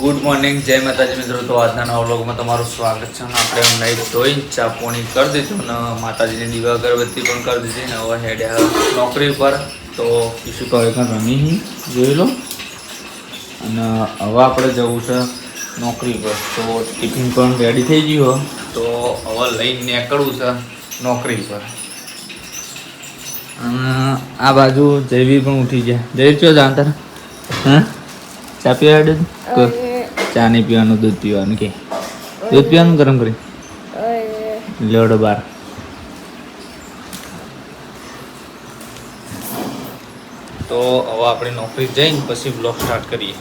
Good morning, જય માતાજી મિત્રો. તો આજના નવા તમારું સ્વાગત છે આપણે નાઈટ ધોઈ ચા પોણી કરી દીધું ને માતાજીની દીવા અગરબત્તી પણ કરી દીધી ને હવે હેડે નોકરી પર તો શું કહે એક રમી જોઈ લો. અને હવે આપણે જવું છે નોકરી પર તો ટિફિન પણ રેડી થઈ ગયું તો હવે લઈને નીકળવું છે નોકરી પર અને આ બાજુ જયવીર પણ ઉઠી ગયા. જયવીર, ચો જાણતા હા? ચા પીવા? ચા નહીં પીવાનું દૂધ પીવાનું કે? દૂધ પીવાનું ગરમ કરી? લેવડો બાર. તો હવે આપણે નોકરી જઈને પછી બ્લોગ સ્ટાર્ટ કરીએ.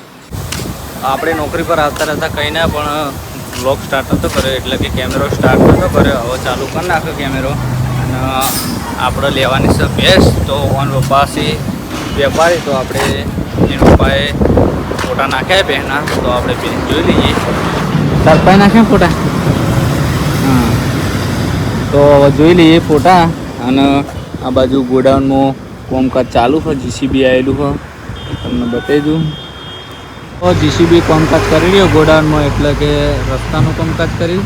આપણે નોકરી પર આવતા રહેતા કંઈ ના પણ બ્લોગ સ્ટાર્ટ નહોતો કર્યો એટલે કે કેમેરો સ્ટાર્ટ નતો કર્યો. હવે ચાલુ કરી નાખ્યો કેમેરો અને આપણે લેવાની છે ભેંસ તો ઓન પપ્પા છે વેપારી તો આપણે એના પપ્પાએ ફોટા નાખ્યા બહેના તો આપણે બેન જોઈ લઈએ. તાર પાસે નાખ્યા ફોટા? હા. તો હવે જોઈ લઈએ ફોટા અને આ બાજુ ગોડાઉનમાં કોમકાજ ચાલુ છે જીસીબી આવેલું છે. તમને બતાવી દઉં. તો જીસીબી કામકાજ કરી રહ્યો ગોડાઉનમાં એટલે કે રસ્તાનું કામકાજ કરી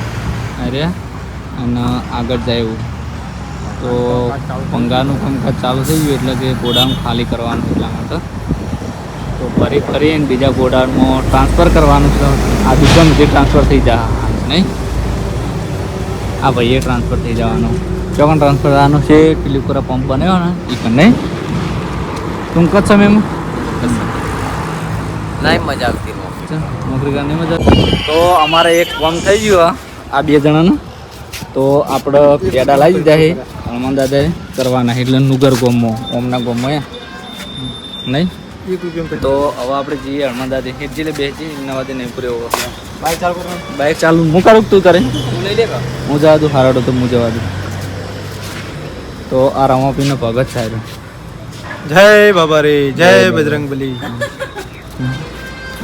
અરે અને આગળ જાય. એવું તો ભંગારનું કામકાજ ચાલુ થઈ ગયું એટલે કે ગોડાઉન ખાલી કરવાનું એટલા માટે. તો ફરી ફરીને બીજા ગોડાઉનમાં ટ્રાન્સફર કરવાનું છે. આ જે ટ્રાન્સફર થઈ જાય નહીં? આ ભાઈએ ટ્રાન્સફર થઈ જવાનું. ચોકન ટ્રાન્સફર થવાનું છે પેલી ઉપર પંપ બનાવ્યો ને એ પણ નહીં? ટૂંક જ સમયમાં નહીં મજા આવતી નોકરી કરવાની મજા તો અમારે એક પંપ થઈ ગયું આ- બે જણાનું. તો આપણે પેડા લાવી દીધા છે હનુમાન દાદાએ કરવાના એટલે નુગર ગોમો ઓમના ગોમો નહીં? તો હવે આપણે જઈએ હનુમાન દાદા હિરજીલે બેસી નવા દે નહીં પૂરે બાઈક ચાલુ કરો. બાઇક ચાલુ. હું કરું તું કરે? હું જવા દઉં હારાડો તો હું જવા દઉં. તો આ રમાપીનો ભગત સાહેબ જય બાબા રે જય બજરંગ બલી.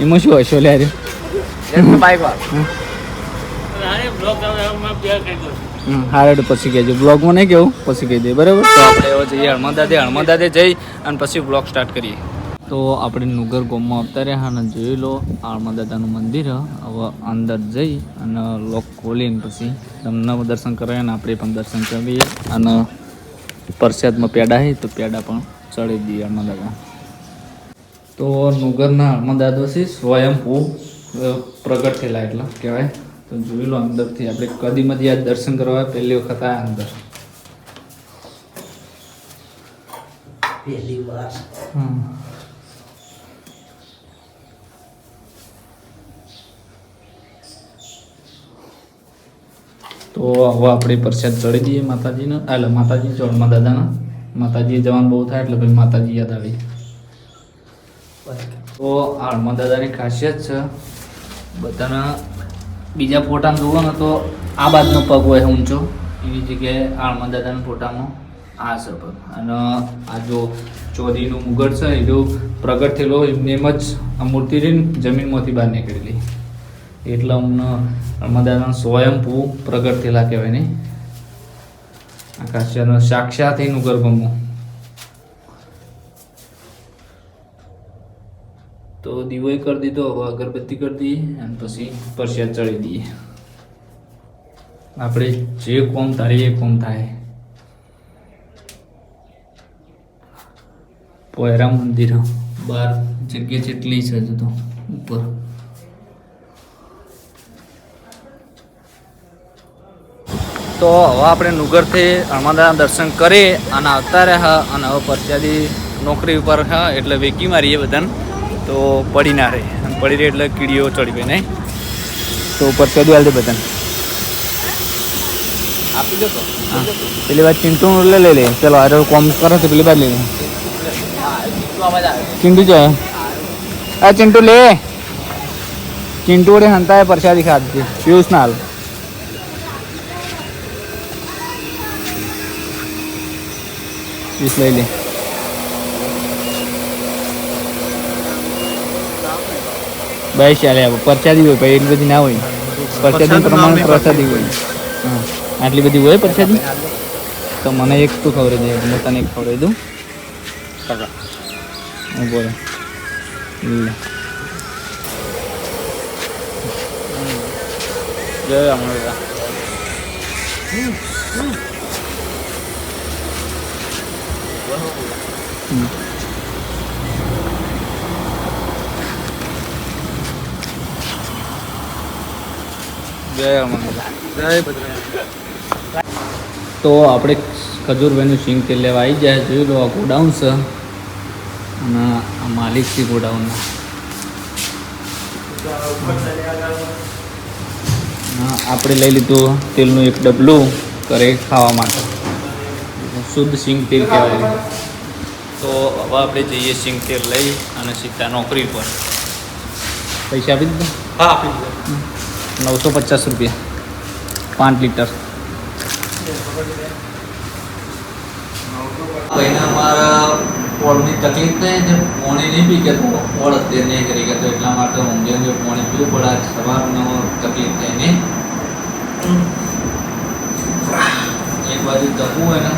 એમાં શું હશો લે રે? વાર હારેડ પછી કહેજો. બ્લોગમાં નહીં કેવું પછી કહી દે. બરાબર? તો આપણે જઈએ હળમદાદે હળમદાદે જઈ અને પછી બ્લોગ સ્ટાર્ટ કરીએ. તો આપણે નુગર ગોમમાં આવતા રહ્યા અને જોઈ લો હળમદાદાનું મંદિર હવે અંદર જઈ અને લોક ખોલીને પછી તમને દર્શન કરાવીએ અને આપણે પણ દર્શન કરીએ. અને પ્રસાદમાં પેડા હે તો પેડા પણ ચડી દઈએ હળમદાદા તો નુગરના આળમા દાદાથી સ્વયંભૂ પ્રગટ થયેલા એટલા કહેવાય. તો જોઈ લો અંદરથી આપણે કદીમાંથી આ દર્શન કરવા પહેલી વખત આ અંદર. પહેલી વાર. હમ. તો હવે આપણે પ્રસાદ ચડી દઈએ માતાજીને. એટલે માતાજી ચોળમાં દાદાના. માતાજીએ જવાનું બહુ થાય એટલે ભાઈ માતાજી યાદ આવી. તો હાલમાં દાદાની ખાસિયત છે. બધાના બીજા ફોટામાં જુઓ ને તો આ બાજુનો પગ હોય ઊંચો એની જગ્યાએ હાલમાં દાદાના ફોટામાં આ છે પગ. અને આ જો ચોરીનું મુગટ છે, એ જો પ્રગટ થયેલો એમ જ આ મૂર્તિ જમીનમાંથી બહાર નીકળેલી. એટલે અમને આળમા દાદાના સ્વયંભૂ પ્રગટ થયેલા કહેવાય નહીં આ સાક્ષાત એનું ગર્ભમો તો દીવો કરી દીધો, હવે અગરબત્તી કરી દઈએ અને પછી પરસ્યા ચડી દઈએ. આપણે જે કોમ તારીએ એ કોમ થાય. પોયરા મંદિર, બાર જગ્યા જેટલી છે તો ઉપર. તો હવે આપણે નુગરથી હનુમાનદાના દર્શન કરી અને આવતા રહ્યા અને હવે પ્રસાદી નોકરી ઉપર હા એટલે વેકી મારીએ બધાને. તો પડી ના રહે. અને પડી રહે એટલે કીડીઓ ચડી ગઈ નહીં? તો પ્રસાદી આવી દે બધાને. આપી દો હા. પેલી વાત ચિંટુ લઈ લઈ લે ચલો આજે કોમ કરો તો પેલી બાદ લઈ લે ચિંટુ છે આ ચિંટુ લે. ચિંટુ વડે હંતા પરસાદી ખાધી. પિયુષ ના હાલ. પિયુષ લઈ લે બાઈ ચાલે આવો પ્રસાદી હોય ભાઈ એટલી બધી ના હોય. પરસાદી પ્રમાણે પ્રસાદી હોય. હા. આટલી બધી હોય પરસાદી? તો મને એક તું ખબર છે હું તને એક ખવડાવી દઉં. ઊભો બોલો. જય હનુમાન દાદા હમ. જય જય તો આપણે ખજૂરભાઈનું સિંગ તેલ લેવા આવી જાય જોઈ લો આ ગોડાઉન છે. અને આ માલિક છે ગોડાઉનના. આપણે લઈ લીધું તેલનું એક ડબલું ઘરે ખાવા માટે. શુદ્ધ સિંગ તેલ કહેવાય. તો હવે આપણે જઈએ સિંગ તેલ લઈ અને સીધા નોકરી પર પૈસા આપી દીધા? હા આપી દીધો. નવસો પચાસ રૂપિયા. પાંચ લીટર. ભાઈને અમારા પોળની તકલીફ થઈ છે પોણી નહીં પી તો પોળ અત્યારે નહીં કરી ગયો તો એટલા માટે ઊંઘે ઊંઘે પોણી પીવું પડે. આજ સવારનો તકલીફ થઈ નહીં. એક બાજુ તકવું હોય ને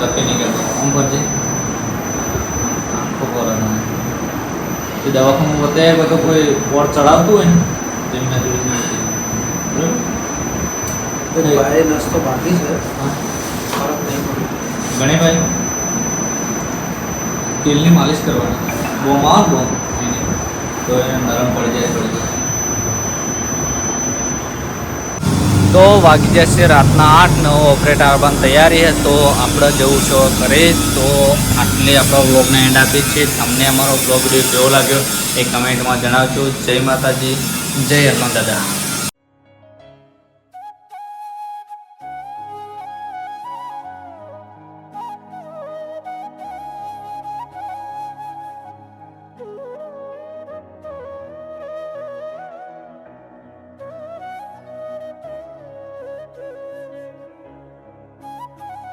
તપી નહીં કરતો. કરજે. આખો પર એ દવાખાનું બતાવ્યા તો કોઈ બોર્ડ ચડાવતું હોય ને એમના જોડે ભાઈ નાસ્તો બાકી છે. નહીં પડ્યો તેલની માલિશ કરવાની. બહુ બોમ તો એને નરમ પડી જાય પડી જાય તો વાગી જશે રાતના આઠ, નવ ઓપરેટ આવવાની તૈયારી છે. તો આપણે જવું છો ઘરે. તો આટલી આપણો બ્લોગને એન્ડ આપીએ છીએ. તમને અમારો બ્લોગ વીડિયો કેવો લાગ્યો એ કમેન્ટમાં જણાવજો. જય માતાજી. જય હનુમાન દાદા.